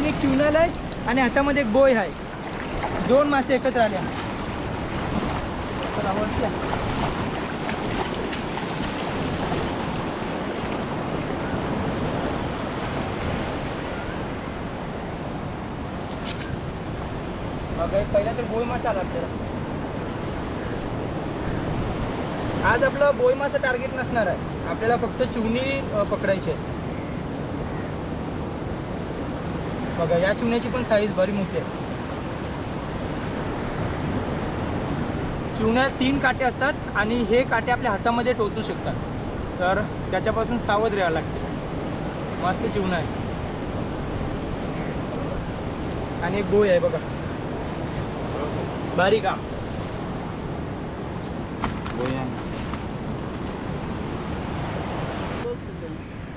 हातातून एक चिवणाला आहे आणि हातामध्ये एक बोय आहे. दोन मासे एकत्र आल्या पहिला तर बोय मासा आला आपल्याला आज आपलं बोय मासा टार्गेट नसणार आहे. आपल्याला फक्त चिवणी पकडायची आहे. बघा या चिवण्याची पण साईज बरी मोठी आहे. चिवण्यात तीन काटे असतात आणि हे काटे आपल्या हातामध्ये टोचू शकतात. तर त्याच्यापासून सावध राहावं लागते. मस्त चिवणा आहे. आणि एक बोय आहे बघा. बारीक काम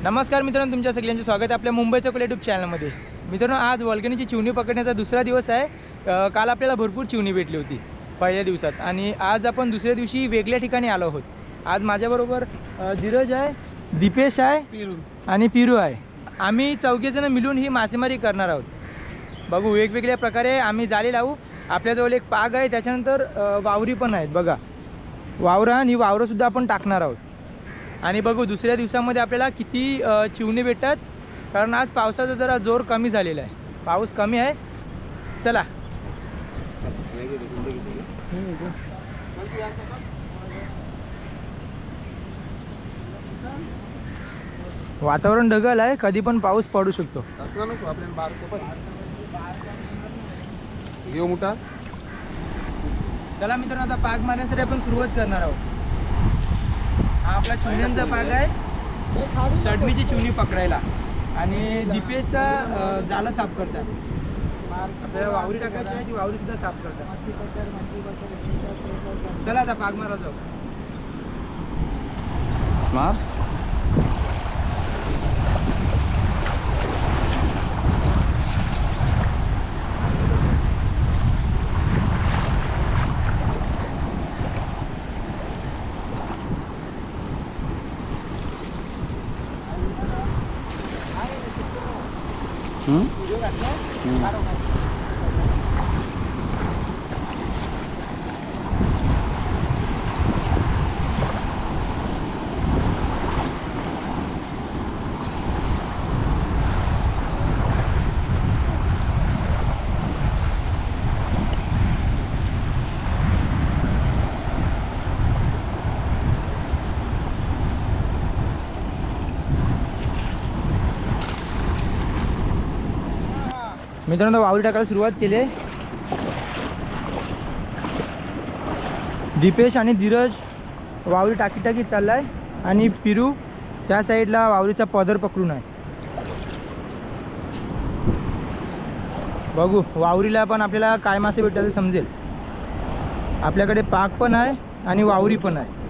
नमस्कार मित्रांनो तुमच्या सगळ्यांचे स्वागत आहे आपल्या मुंबईच्या कुल यूट्यूब चॅनलमध्ये मित्रांनो आज वल्गणीची चिवणी पकडण्याचा दुसरा दिवस आहे. काल आपल्याला भरपूर चिवणी भेटली होती पहिल्या दिवसात. आणि आज आपण दुसऱ्या दिवशी वेगळ्या ठिकाणी आलो आहोत. आज माझ्याबरोबर धीरज आहे दीपेश आहे आणि पिरू आहे. आम्ही चौघेजणं मिळून ही मासेमारी करणार आहोत. बघू वेगवेगळ्या प्रकारे आम्ही जाळे लावू. आपल्याजवळ एक पाग आहे त्याच्यानंतर वावरी पण आहेत बघा. वावरं आणि वावरंसुद्धा आपण टाकणार आहोत. आणि बघू दुसऱ्या दिवसामध्ये आपल्याला किती चिवणे भेटतात. कारण आज पावसाचा जरा जोर कमी झालेला आहे. पाऊस कमी आहे. चला. वातावरण ढगल आहे. कधी पण पाऊस पडू शकतो. मोठा. चला मित्रांनो आता पाग मारण्यासाठी आपण सुरुवात करणार आहोत. हा आपला चिवण्यांचा पाग आहे. चटणीची चिवणी पकडायला. आणि दीपेशचा अ, जाळं साफ करतात. आपल्याला वावरी टाकायची आहे ती वावरी सुद्धा साफ करतात. चला आता पाग मारा जाऊ. मार व्हिडिओ घातला मित्रांनो वावरी टाकायला सुरुवात केली आहे. दीपेश आणि धीरज वावरी टाकी टाकी चाललाय आणि पिरू त्या साईडला वावरीचा पदर पकडून आहे. बघू वावरीला पण आपल्याला काय मासे भेटतात समजेल. आपल्याकडे पाक पण आहे आणि वावरी पण आहे.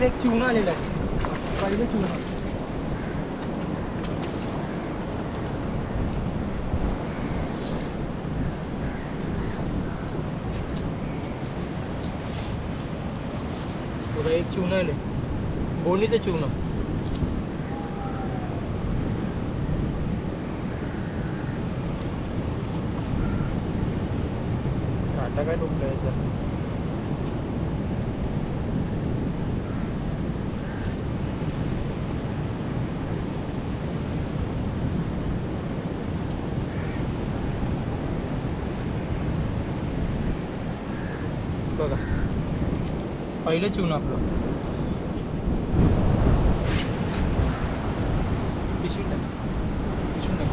आज एक चिवणं आलेलं आहे. पहिलं चिवणं. एक चिवणं आले बोनीचं चिवणं. काटा काय टोकला याचा बघा पहिले चिवणं आपलं पिशवी टाक. पिशवी टाक.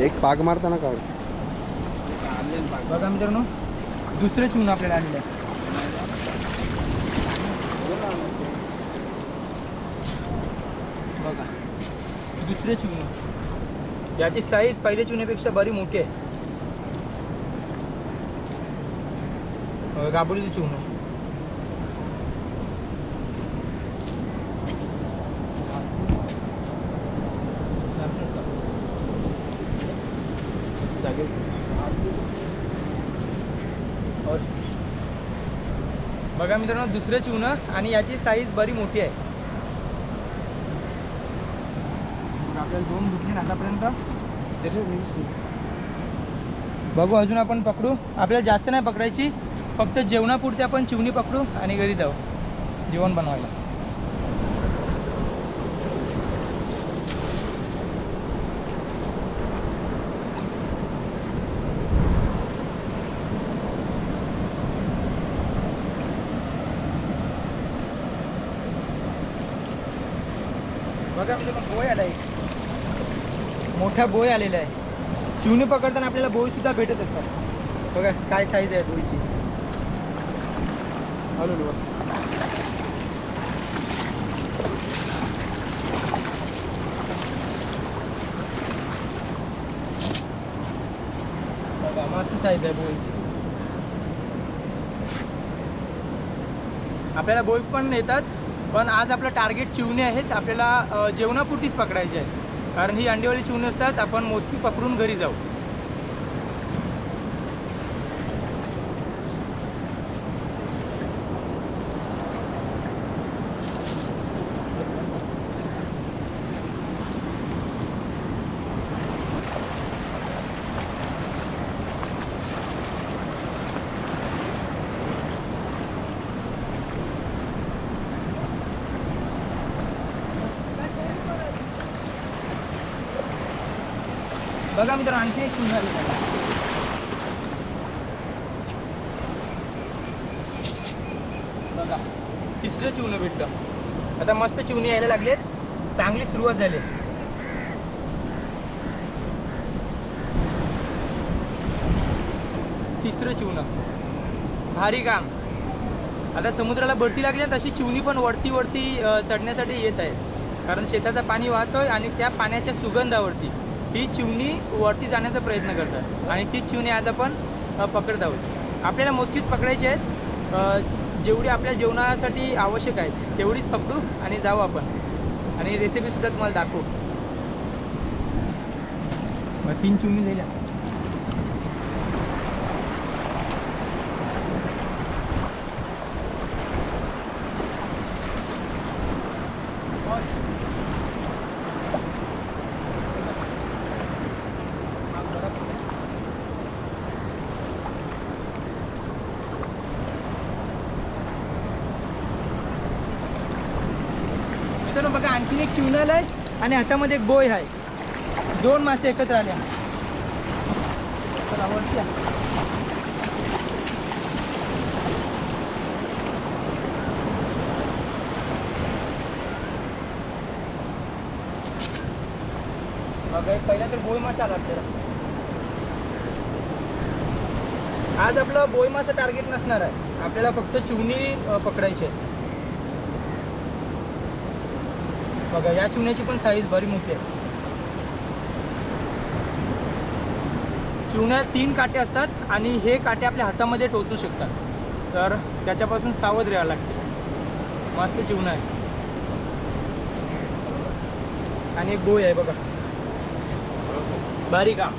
एक पाग मारताना काढ बघा मित्रांनो, दुसरं चिवणं आपल्याला आलेलं आहे. बघा, दुसरे चिवणं याची साईज पहिल्या चिवण्यापेक्षा बरी मोठी आहे. गाबोलीचं चिवणं और बघा मित्रांनो दुसरं चिवणं आणि याची साईज बरी मोठी आहे. आपल्याला दोन आतापर्यंत बघू अजून आपण पकडू. आपल्याला जास्त नाही पकडायची फक्त जेवणापुरती आपण चिवणी पकडू आणि घरी जाऊ. जेवण बनवायला. बघा म्हणजे मग बोय आला एक मोठा बोय आलेला आहे. शिवणी पकडताना आपल्याला बोई सुद्धा भेटत असतात. बघा काय साईज आहे बोईची हॅलो लो बघा मस्त साईज आहे बोईची आपल्याला बोई पण येतात पण आज आपलं टार्गेट चिवणे आहेत आपल्याला जेवणापुटीच जेवणापुरतीच पकडायचे आहेत कारण ही अंडीवाली चिवणी असतात आपण मोजकी पकडून घरी जाऊ. बघा मित्र आणखी एक चिवणी बघा तिसरं चिवणं भेटलं. आता मस्त चिवणी यायला लागलेत. चांगली सुरुवात झाली. तिसरं चिवणं. भारी काम आता समुद्राला भरती लागली ना तशी चिवणी पण वरती वरती चढण्यासाठी येत आहे. कारण शेताचं पाणी वाहतोय आणि त्या पाण्याच्या सुगंधावरती. ही चिवणी वरती जाण्याचा प्रयत्न करतात. आणि ती चिवणी आज आपण पकडत आहोत. आपल्याला मोजकीच पकडायची आहेत. जेवढी आपल्या जेवणासाठी आवश्यक आहे तेवढीच पकडू आणि जाऊ आपण. आणि रेसिपीसुद्धा तुम्हाला दाखवू. मग तीन चिवणी झाल्या मित्रांनो बघा आणखीन एक चिवणाला आहे आणि हातामध्ये एक बोय आहे. दोन मासे एकत्र आले चला, एक पहिला तर बोय मासा आला आपल्याला आज आपलं बोय मासा टार्गेट नसणार आहे. आपल्याला फक्त चिवणी पकडायची आहे. बघा या चिवण्याची पण साईज बरी मोठी आहे. चिवण्यात तीन काटे असतात आणि हे काटे आपल्या हातामध्ये टोचू शकतात. तर त्याच्यापासून सावध राहावं लागते. मस्त चिवणं आहे. आणि एक आहे बघा. बारीक का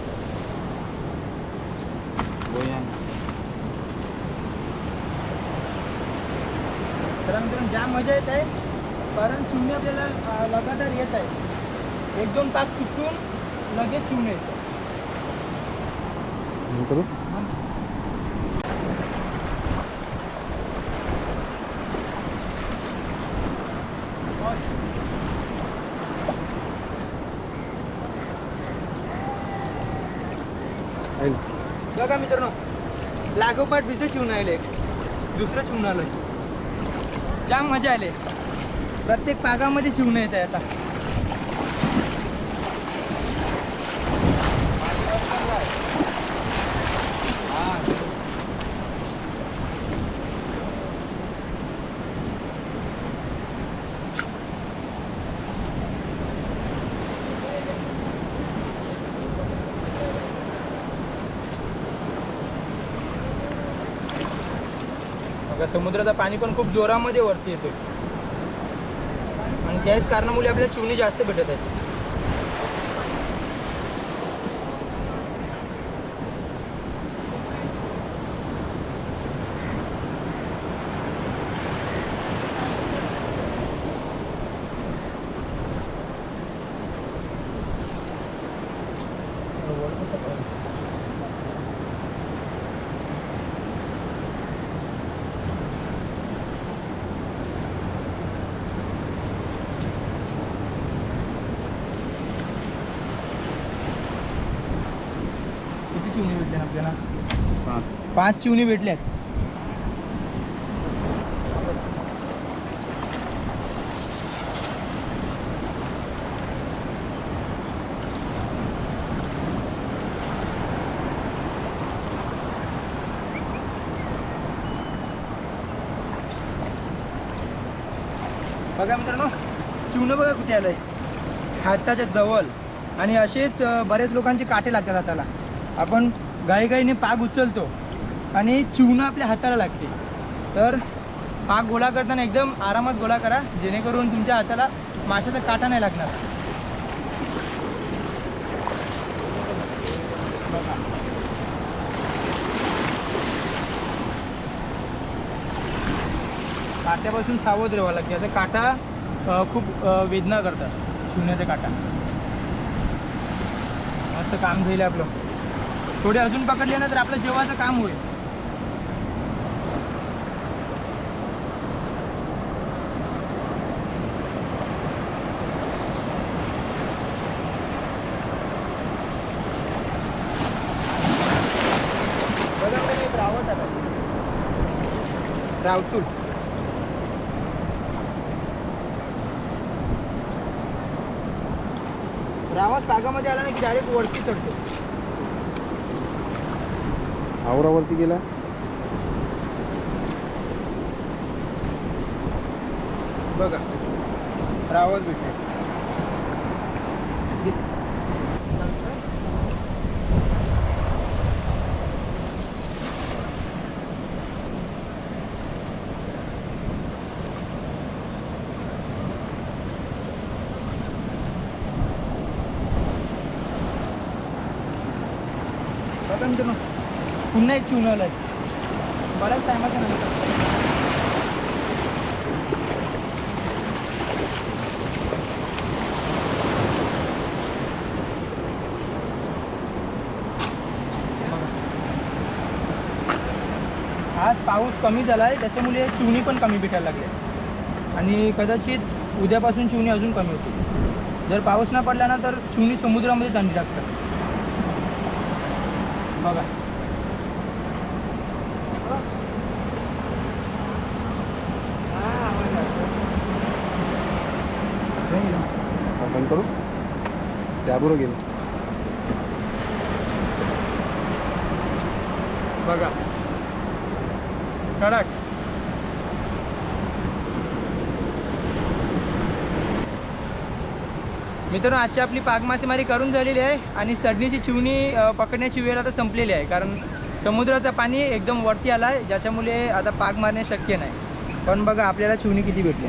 तर मित्रांनो ज्या मजा येत आहे कारण चिमणी आपल्याला लगातार येत आहे एक दोन तास चुकून लगेच चिमणी येतं करू. बघा मित्रांनो लागोपाठ भिजत चिवून आले दुसरं चिवून आलं. जाम मजा आले प्रत्येक पागामध्ये चिवणं येत आहे आता. समुद्राचं पाणी पण खूप जोरामध्ये वरती येतोय. आणि त्याच कारणामुळे आपल्याला चिवणी जास्त भेटत आहेत किती चिवणी भेटल्या आपल्याला पाच चिवणी भेटल्यात. बघा मित्रांनो चिवणं बघा कुठे आलंय. हाताच्या जवळ. आणि असेच बरेच लोकांचे काटे लागतात हाताला. आपण घाईघाईने पाग उचलतो. आणि चिवणं आपल्या हाताला लागते. तर पाग गोळा करताना एकदम आरामात गोळा करा जेणेकरून तुमच्या हाताला माशाचा काटा नाही लागणार. बघा. काट्यापासून सावध राहावं लागते. याचा काटा खूप वेदना करतात. चिवण्याचा काटा. मस्त काम झालं आपलं. थोडे अजून पकडले ना तर आपलं जेवाचं काम होईल बघा बघा, एक रावस आला रावसूल रावस पागामध्ये आला ना की डायरेक्ट वरती चढतो. आवरावरती गेला? बघा. रावस भेटले. बघा मित्रांनो पुन्हा एक चिवण आलाय. बऱ्याच टायमाच्या नंतर. आज पाऊस कमी झाला आहे त्याच्यामुळे चिवणी पण कमी भेटायला लागली आणि कदाचित उद्यापासून चिवणी अजून कमी होती जर पाऊस न पडला ना तर चिवणी समुद्रामध्ये चांगली लागतात. बघा. आपण करू? त्याबरोबर गेलो बघा कडक मित्रांनो आजची आपली पाग मासेमारी करून झालेली आहे आणि चढणीची चिवणी पकडण्याची वेळ आता संपलेली आहे. कारण समुद्राचं पाणी एकदम वरती आला आहे ज्याच्यामुळे आता पाग मारणे शक्य नाही. पण बघा आपल्याला चिवणी किती भेटली?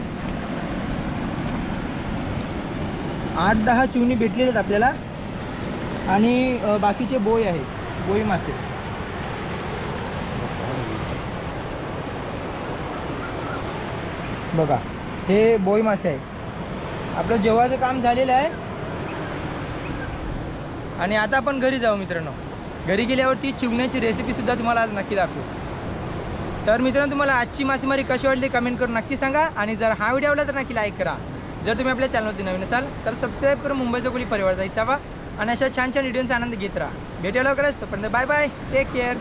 आठ दहा चिवणी भेटलेले आहेत आपल्याला. आणि बाकीचे बोई आहेत बोई मासे. बघा हे बोई मासे आहे आपलं जेवायचं काम झालेलं आहे. आणि आता आपण घरी जाऊ मित्रांनो. घरी गेल्यावरती चिवण्याची रेसिपीसुद्धा तुम्हाला आज नक्की दाखवू. तर मित्रांनो तुम्हाला आजची मासेमारी कशी वाटली कमेंट करून नक्की सांगा. आणि जर हा व्हिडिओ आवडला तर नक्की लाईक करा. जर तुम्ही आपल्या चॅनलवरती नवीन असाल तर सबस्क्राईब करून मुंबईचा कोली परिवार जायचा आणि अशा छान छान व्हिडिओचा आनंद घेत राहा. भेटायला लवकरच. तर बाय बाय टेक केअर